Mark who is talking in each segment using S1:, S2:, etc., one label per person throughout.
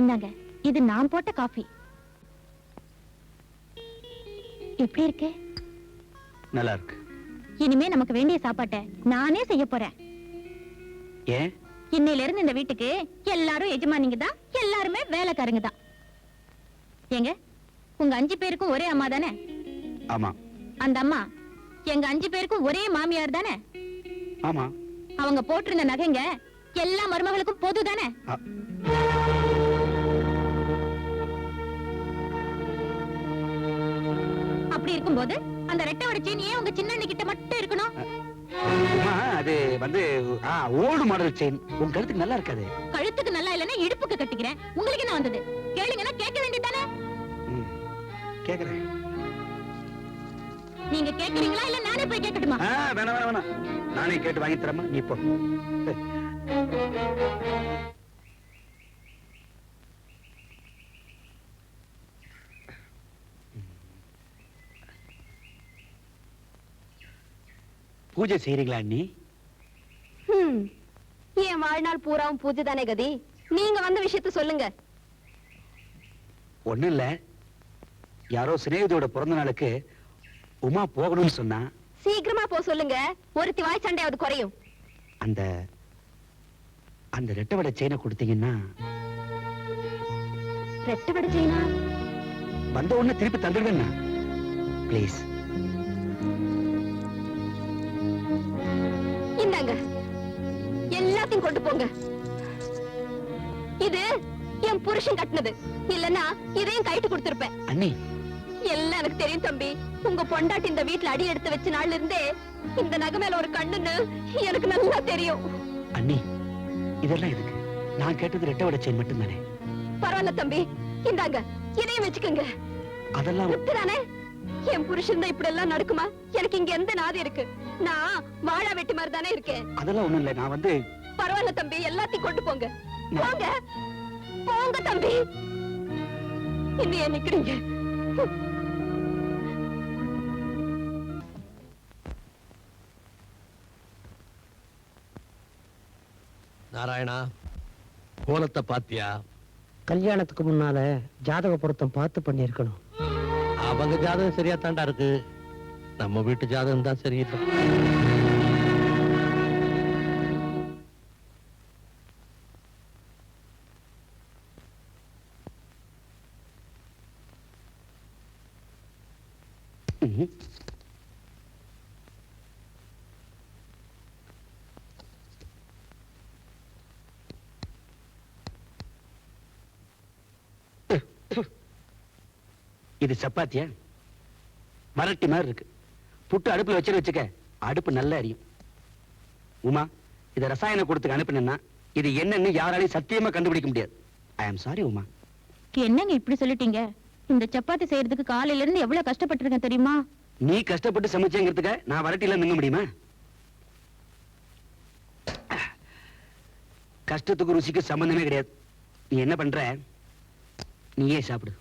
S1: இந்தாங்க இது நான் போட்ட காஃபி. எப்படி இருக்கு?
S2: நல்லா இருக்கு.
S1: இனிமே நமக்கு வேண்டிய சாப்பாட்டை நானே செய்ய போறேன்.
S2: ஏன்?
S1: இன்னையில இருந்து இந்த வீட்டுக்கு எல்லாரும் எஜமானிங்க தான் எல்லாருமே வேலைக்காரங்க தான். ஏங்க உங்க அஞ்சு பேருக்கும் ஒரே அம்மா தானே?
S2: ஆமா.
S1: அந்த அம்மா எங்க அஞ்சு பேருக்கும் ஒரே மாமியார் தானே?
S2: ஆமா.
S1: அவங்க போட்டிருந்த நகைங்க எல்லா மருமகளுக்கும் பொது தானே? அப்படி இருக்கும்போது அந்த ரெட்டை வட செயின் ஏன் உங்க சின்ன கிட்ட மட்டும் இருக்கணும்?
S2: அது வந்து ஓல்டு மாடல் செயின் உன் கருத்துக்கு நல்லா இருக்காது.
S1: கழுத்துக்கு நல்லா இல்லைன்னா இடுப்புக்கு கட்டிக்கிறேன். உங்களுக்கு என்ன வந்தது?
S2: கேக்குறேன்.
S1: நீங்க கேக்குறீங்களா இல்ல நானே போய் கேட்கட்டுமா
S2: வேணாம் வேணாம் வேணாம். நானே கேட்டு வாங்கி தரமா நீ போ. பூஜை அண்ணி?
S3: ஹம். என் வாழ்நாள் பூராவும் பூஜை தானே கதி? நீங்க வந்த விஷயத்த சொல்லுங்க.
S2: ஒண்ணும் இல்ல. யாரோ சிநேகிதோட பிறந்த நாளுக்கு உமா போகணும்னு சொன்னா
S3: சீக்கிரமா போ சொல்லுங்க. ஒருத்தி வாய் சண்டையாவது குறையும்.
S2: அந்த அந்த ரெட்டை வடை செயினை கொடுத்தீங்கன்னா
S3: ரெட்டு விட செய்யனா
S2: வந்த உடனே திருப்பி தந்துடுவேண்ணா ப்ளீஸ்
S3: இந்தாங்க. எல்லாத்தையும் கொண்டு போங்க. இது என் புருஷன் கட்டினது. இல்லன்னா இதையும் கைட்டு கொடுத்திருப்பேன்.
S2: அண்ணி
S3: எல்லாம் எனக்கு தெரியும் தம்பி. உங்க பொண்டாட்டி இந்த வீட்ல அடி எடுத்து வச்ச நாள்ல இருந்தே இந்த நகை மேல ஒரு கண்ணுன்னு எனக்கு நல்லா தெரியும்.
S2: அண்ணி இதெல்லாம் எதுக்கு? நான் கேட்டது ரெட்டை வடை செயின் மட்டும்தானே?
S3: பரவாயில்ல தம்பி. இந்தாங்க இதையும் வச்சுக்கோங்க.
S2: அதெல்லாம்
S3: தானே என் புருஷன் தான் இப்படி எல்லாம் நடக்குமா? எனக்கு இங்க எந்த நாதி இருக்கு? நான் வாழா வெட்டி மாதிரி தானே இருக்கேன்.
S2: அதெல்லாம் ஒண்ணும் இல்ல நான் வந்து
S3: பரவாயில்ல தம்பி எல்லாத்தையும் கொண்டு போங்க. போங்க. போங்க தம்பி. இன்னும் நிக்கிறீங்க
S4: நாராயணா கோலத்தை பாத்தியா?
S5: கல்யாணத்துக்கு முன்னால ஜாதக பொருத்தம் பார்த்து பண்ணியிருக்கணும்.
S4: அவங்க ஜாதகம் சரியா தாண்டா இருக்கு. நம்ம வீட்டு ஜாதகம் தான் சரியில்லை.
S2: ம்ஹும். இது சப்பாத்தியா வரட்டி மாதிரி இருக்கு. புட்டு அடுப்புல வச்சு வச்சுக்க. அடுப்பு நல்லா எரியும். உமா இத ரசாயன கொடுத்துக்கு அனுப்பினா இது என்னன்னு யாராலையும் சத்தியமா கண்டுபிடிக்க முடியாது. ஐ ஆம் சாரி உமா.
S1: என்னங்க இப்படி சொல்லிட்டீங்க? இந்த சப்பாத்தி செய்யறதுக்கு காலையில இருந்து எவ்வளவு கஷ்டப்பட்டிருக்கேன் தெரியுமா?
S2: நீ கஷ்டப்பட்டு சமைச்சேங்கிறதுக்க நான் வரட்டில நிங்க முடியுமா? கஷ்டத்துக்கு ருசிக்கு சம்பந்தமே கிடையாது. நீ என்ன பண்ற? நீயே சாப்பிடு.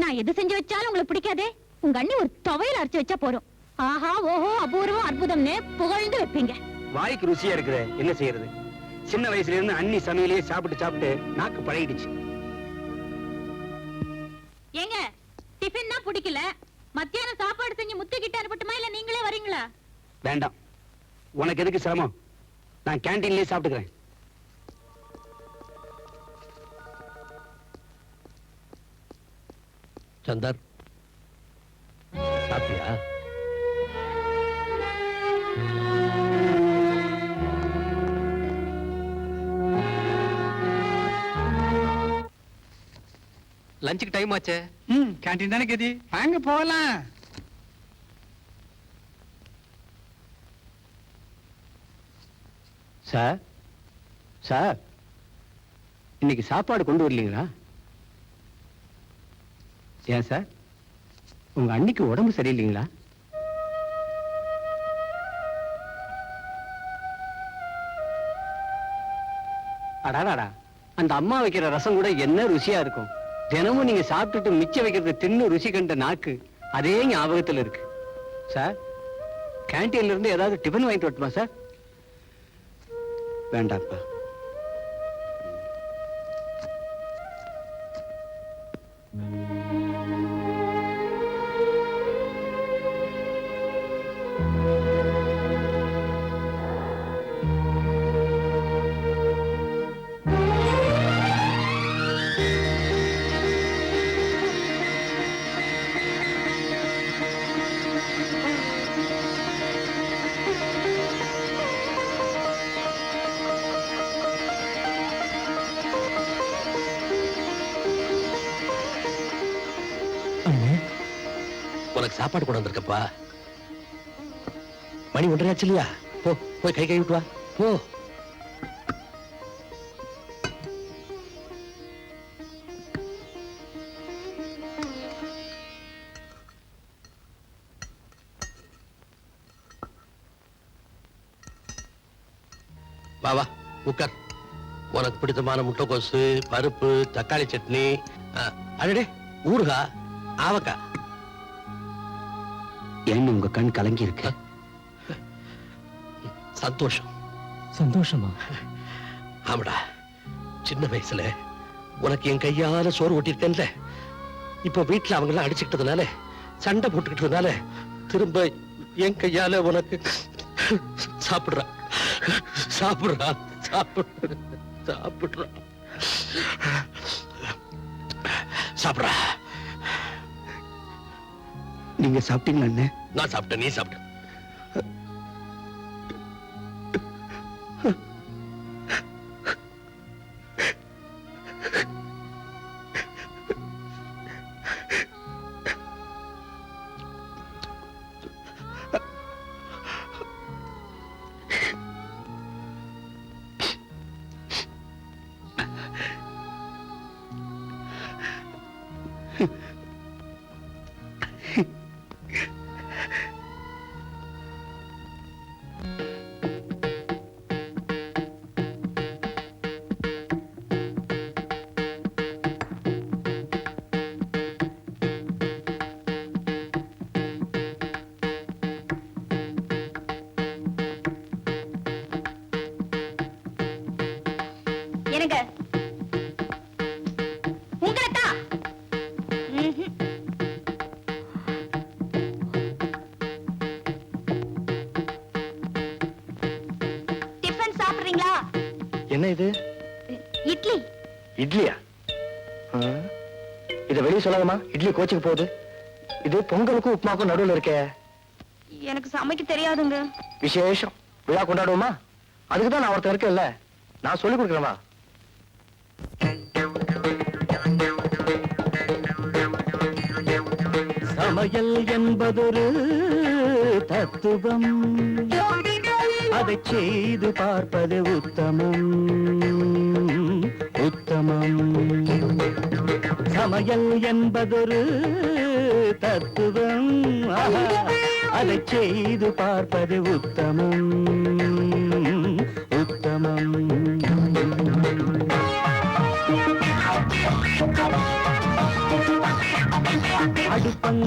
S1: நான் எது செஞ்சு வச்சாலும் உங்களுக்கு பிடிக்காதே. உங்க அண்ணி ஒரு துவையல் அரைச்சு வச்சா போதும். ஆஹா ஓஹோ அபூர்வம் அற்புதம்னு புகழ்ந்து வைப்பீங்க.
S2: வாய்க்கு ருசியா இருக்குது என்ன செய்யறது? சின்ன வயசுல இருந்து அண்ணி சமையலையே சாப்பிட்டு சாப்பிட்டு நாக்கு பழகிடுச்சு.
S1: ஏங்க டிஃபன் தான் பிடிக்கல. மத்தியானம் சாப்பாடு செஞ்சு முத்துக்கிட்ட அனுப்பட்டுமா இல்ல நீங்களே வரீங்களா?
S2: வேண்டாம். உனக்கு எதுக்கு சிரமம்? நான் கேண்டீன்லயே சாப்பிட்டுக்கிறேன்.
S4: சந்தர். சாப்பிட்டியா?
S6: லஞ்சுக்கு டைம் ஆச்சே?
S7: ம் கேண்டீன் தானே கதி. வாங்க போகலாம்
S2: சார் சார் இன்னைக்கு சாப்பாடு கொண்டு வரலீங்களா? ஏன் சார்? உங்க அன்னைக்கு உடம்பு சரியில்லைங்களா? அடாடாடா. அந்த அம்மா வைக்கிற ரசம் கூட என்ன ருசியா இருக்கும். தினமும் நீங்க சாப்பிட்டுட்டு மிச்சம் வைக்கிறது தின்னு ருசி கண்ட நாக்கு அதே ஞாபகத்துல இருக்கு. சார் கேன்டீன்ல இருந்து ஏதாவது டிஃபன் வாங்கிட்டு வரட்டுமா சார்? வேண்டாம்ப்பா.
S4: சாப்பாடு கொண்டு வந்திருக்கப்பா. மணி ஒன்றரை ஆச்சு இல்லையா? போ போய் கை கை விட்டு வா. போ. வா வா உட்கார். உனக்கு பிடித்தமான முட்டைக்கோசு பருப்பு தக்காளி சட்னி அடடே ஊறுகா ஆவக்காய்.
S2: ஏன்னு உங்க கண் கலங்கி இருக்கு
S4: சந்தோஷம்.
S5: சந்தோஷமா?
S4: ஆமாடா. சின்ன வயசுல உனக்கு என் கையால சோறு ஓட்டியிருக்கேன்ல. இப்ப வீட்டுல அவங்க எல்லாம் அடிச்சுக்கிட்டதுனால சண்டை போட்டுக்கிட்டதுனால திரும்ப என் கையால உனக்கு சாப்பிடுறா. சாப்பிடுறா. சாப்பிடு சாப்பிடுறா. சாப்பிடுறா.
S2: நீங்க சாப்பிட்டீங்களா அண்ணே
S4: நான் சாப்பிட்டேன் நீ சாப்பிட்ட.
S1: எனக்கு உங்களைத்தான். டிஃபன் சாப்பிடுறீங்களா?
S5: என்ன இது?
S1: இட்லி.
S5: இட்லியா? இத வெளிய சொல்லாதமா இட்லி கோச்சுக்கு போகுது. இது பொங்கலுக்கும் உப்புமாக்கும் நடுவுல இருக்கே.
S1: எனக்கு சமைக்க தெரியாதுங்க.
S5: விசேஷம். விழா கொண்டாடுவோமா? அதுக்கு தான் நான் ஒருத்தன் இருக்கேன்ல. நான் சொல்லி கொடுக்குறேமா சமையல் என்பதொரு தத்துவம். அதை செய்து பார்ப்பது உத்தமம். உத்தமம். சமையல் என்பதொரு தத்துவம். அதை செய்து பார்ப்பது உத்தமம்.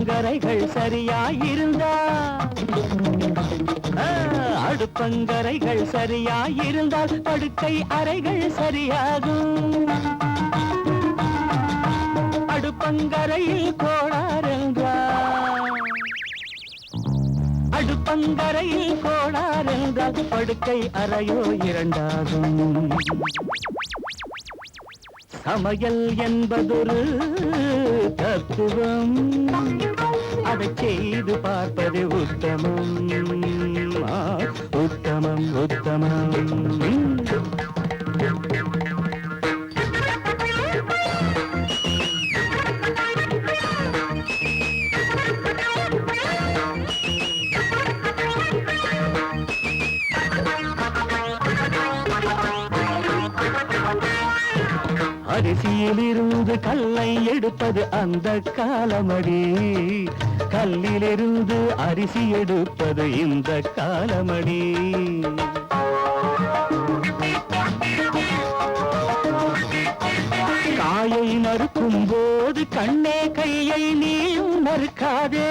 S5: அடுப்பங்கரைகள் சரியாயிருந்தா? அடுப்பங்கரைகள் சரியாயிருந்தால் படுக்கை அறைகள் சரியாகும். அடுப்பங்கரையில் கோளாறென்றால் அடுப்பங்கரையில் கோளாறென்றால் படுக்கை அறையோ இரண்டாகும். சமையல் என்பதொரு தத்துவம். அதை செய்து பார்ப்பது உத்தமம். உத்தமம் உத்தமம். உத்தமம் அரிசியிலிருந்து கல்லை எடுப்பது அந்த காலமடி. கல்லிலிருந்து அரிசி எடுப்பது இந்த காலமடி. காயை நறுக்கும் போது கண்ணே கையை நீ நறுக்காதே.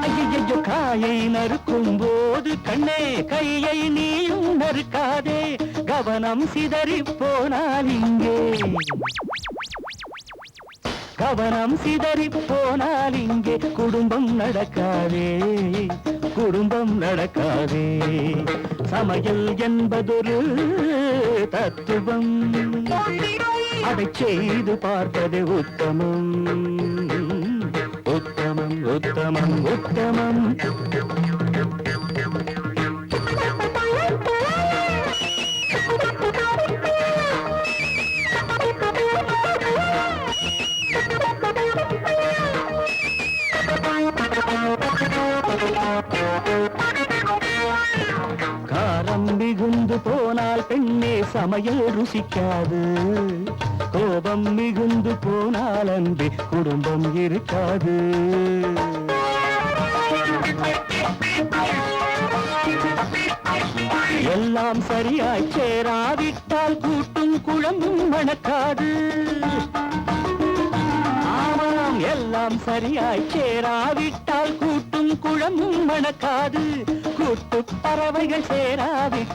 S5: ஐயையோ காயை நறுக்கும் போது கண்ணே கையை நீயும் நறுக்காதே. கவனம் சிதறி போனால் இங்கே கவனம் சிதறி போனால் இங்கே குடும்பம் நடக்காதே குடும்பம் நடக்காதே. சமையல் என்பதொரு தத்துவம். அதை செய்து பார்ப்பது உத்தமம். உத்தமம் உத்தமம் உத்தமம். சமையல் ருசிக்காது. கோபம் மிகுந்து போனால் அன்பே குடும்பம் இருக்காது. எல்லாம் சரியாய் சேராவிட்டால் கூட்டும் குழம்பும் மணக்காது ஆமாம் எல்லாம் சரியாய் சேராவிட்டால் கூட்டும் குழம்பும் மணக்காது கூட்டு பறவைகள் சேராவிட்டால்